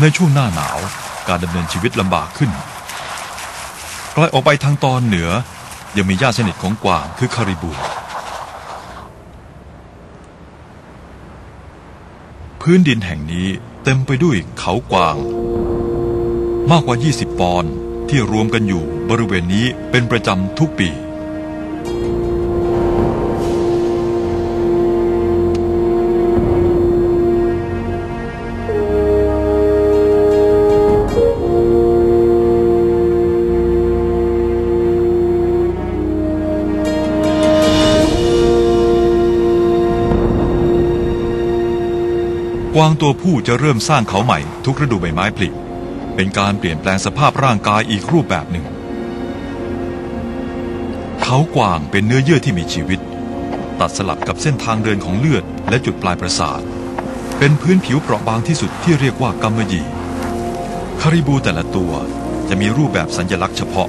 ในช่วงหน้าหนาวการดำเนินชีวิตลำบากขึ้นไกลออกไปทางตอนเหนือ ยังมีญาติสนิทของกวางคือคาริบู พื้นดินแห่งนี้เต็มไปด้วยเขากวาง มากกว่า 20 ปอนที่รวมกันอยู่บริเวณนี้เป็นประจำทุกปี กวางตัวผู้จะเริ่มสร้างเขาใหม่ทุกฤดูใบไม้ผลิเป็นการเปลี่ยนแปลงสภาพร่างกายอีกรูปแบบหนึ่ง เขากวางเป็นเนื้อเยื่อที่มีชีวิต ตัดสลับกับเส้นทางเดินของเลือดและจุดปลายประสาท เป็นพื้นผิวเปราะบางที่สุดที่เรียกว่ากำมะหยี่คาริบูแต่ละตัวจะมีรูปแบบสัญลักษณ์เฉพาะ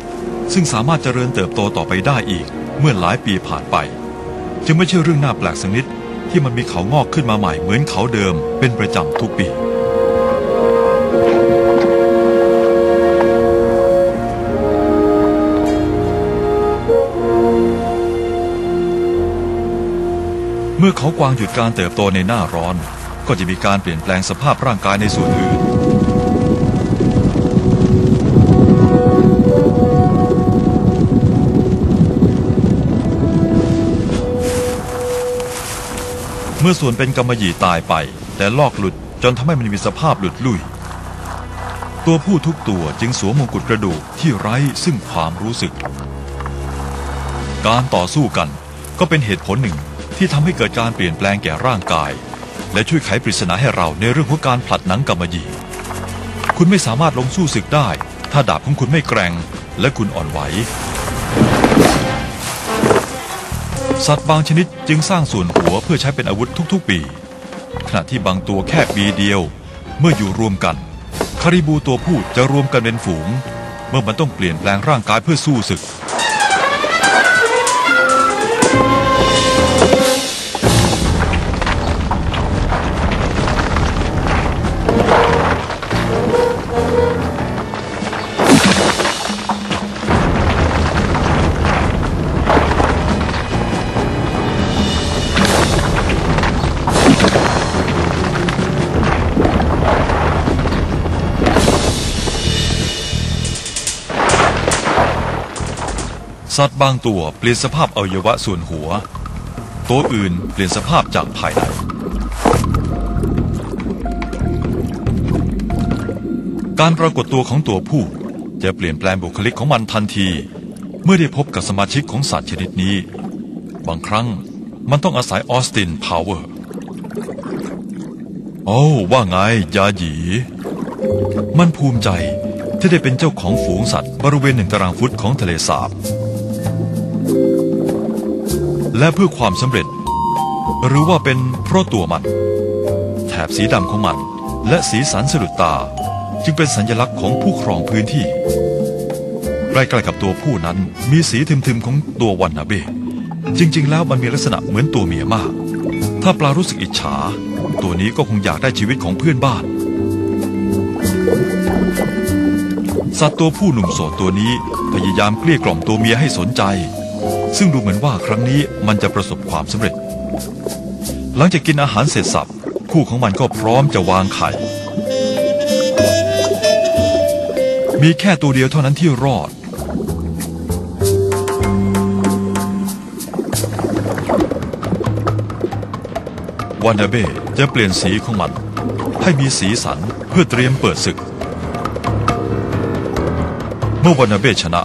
ซึ่งสามารถเจริญเติบโตต่อไปได้อีก เมื่อหลายปีผ่านไป จึงไม่ใช่เรื่องน่าแปลกสักนิด ที่มันมีเขางอกขึ้นมาใหม่เหมือนเขาเดิมเป็นประจำทุกปี เมื่อเขากวางหยุดการเติบโตในหน้าร้อน ก็จะมีการเปลี่ยนแปลงสภาพร่างกายในส่วนอื่น มื่อส่วนเป็นกำมะหยี่ตายไป แต่ลอกหลุดจนทำให้มันมีสภาพหลุดลุ่ย ตัวผู้ทุกตัวจึงสวมมงกุฎกระดูกที่ไร้ซึ่งความรู้สึก การต่อสู้กันก็เป็นเหตุผลหนึ่งที่ทำให้เกิดการเปลี่ยนแปลงแก่ร่างกาย และช่วยไขปริศนาให้เราในเรื่องของการผลัดหนังกำมะหยี่คุณไม่สามารถลงสู้ศึกได้ ถ้าดาบของคุณไม่แกร่ง และคุณอ่อนไหว สัตว์บางชนิดจึงสร้างส่วนหัวเพื่อใช้เป็นอาวุธทุกๆปี ขณะที่บางตัวแค่ปีเดียว เมื่ออยู่รวมกัน คาริบูตัวผู้จะรวมกันเป็นฝูง เมื่อมันต้องเปลี่ยนแปลงร่างกายเพื่อสู้ศึก สัตว์บางตัวเปลี่ยนสภาพอวัยวะส่วนหัว ตัวอื่นเปลี่ยนสภาพจากภายใน การปรากฏตัวของตัวผู้จะเปลี่ยนแปลงบุคลิกของมันทันที เมื่อได้พบกับสมาชิกของสัตว์ชนิดนี้ บางครั้งมันต้องอาศัยออสตินพาวเวอร์โอ้ว่าไงยาหยี มันภูมิใจที่ได้เป็นเจ้าของฝูงสัตว์บริเวณหนึ่งตารางฟุตของทะเลสาบ และเพื่อความสำเร็จ หรือว่าเป็นเพราะตัวมัน แถบสีดำของมัน และสีสันสะดุดตา จึงเป็นสัญลักษณ์ของผู้ครองพื้นที่ใกล้ๆกับตัวผู้นั้นมีสีทึมๆของตัววันนาเบจริง ๆ แล้วมันมีลักษณะเหมือนตัวเมียมาก ถ้าปลารู้สึกอิจฉา ตัวนี้ก็คงอยากได้ชีวิตของเพื่อนบ้าน สัตว์ตัวผู้หนุ่มโสดตัวนี้พยายามเกลี้ยกล่อมตัวเมียให้สนใจ ซึ่งดูเหมือนว่าครั้งนี้มันจะประสบความสำเร็จ หลังจากกินอาหารเสร็จสับ คู่ของมันก็พร้อมจะวางไข่ มีแค่ตัวเดียวเท่านั้นที่รอด วานาเบจะเปลี่ยนสีของมัน ให้มีสีสันเพื่อเตรียมเปิดศึก เมื่อวานาเบชนะ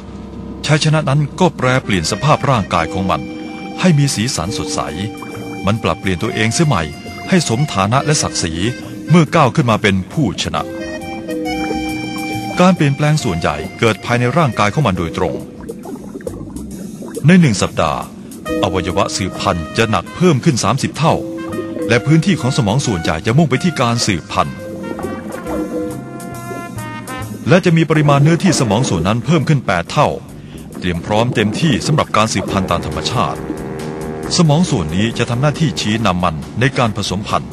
ชัยชนะนั้นก็แปรเปลี่ยนสภาพร่างกายของมัน ให้มีสีสันสดใส มันปรับเปลี่ยนตัวเองเสียใหม่ ให้สมฐานะและศักดิ์ศรีเมื่อก้าวขึ้นมาเป็นผู้ชนะ การเปลี่ยนแปลงส่วนใหญ่เกิดภายในร่างกายของมันโดยตรง ในหนึ่งสัปดาห์ อวัยวะสืบพันธุ์จะหนักเพิ่มขึ้น 30 เท่า และพื้นที่ของสมองส่วนใหญ่จะมุ่งไปที่การสืบพันธุ์และจะมีปริมาณเนื้อที่สมองส่วนนั้นเพิ่มขึ้น 8 เท่า เตรียมพร้อมเต็มที่สำหรับการสืบพันธุ์ตามธรรมชาติ สมองส่วนนี้จะทำหน้าที่ชี้นำมันในการผสมพันธุ์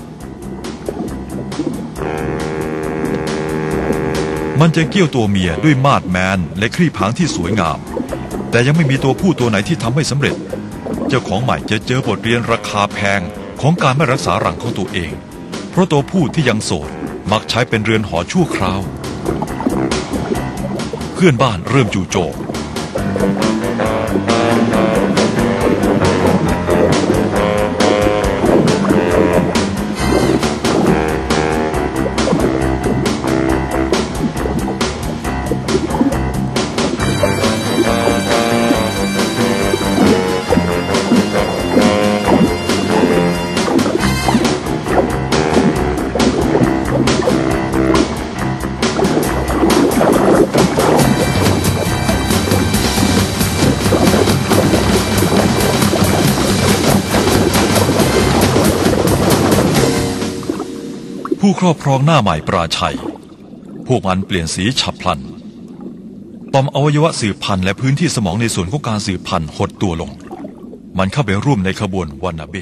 มันจะเกี้ยวตัวเมียด้วยมาดแมนและครีบหางที่สวยงาม แต่ยังไม่มีตัวผู้ตัวไหนที่ทำให้สำเร็จ เจ้าของใหม่จะเจอบทเรียนราคาแพงของการไม่รักษารังของตัวเอง เพราะตัวผู้ที่ยังโสดมักใช้เป็นเรือนหอชั่วคราว เพื่อนบ้านเริ่มจู่โจม ผู้ ครอบครองหน้าใหม่ปราชัย พวกมันเปลี่ยนสีฉับพลัน ต่อมอวัยวะสืบพันธุ์และพื้นที่สมองในส่วนของการสืบพันธุ์หดตัวลง มันเข้าไปร่วมในขบวนวานาเบ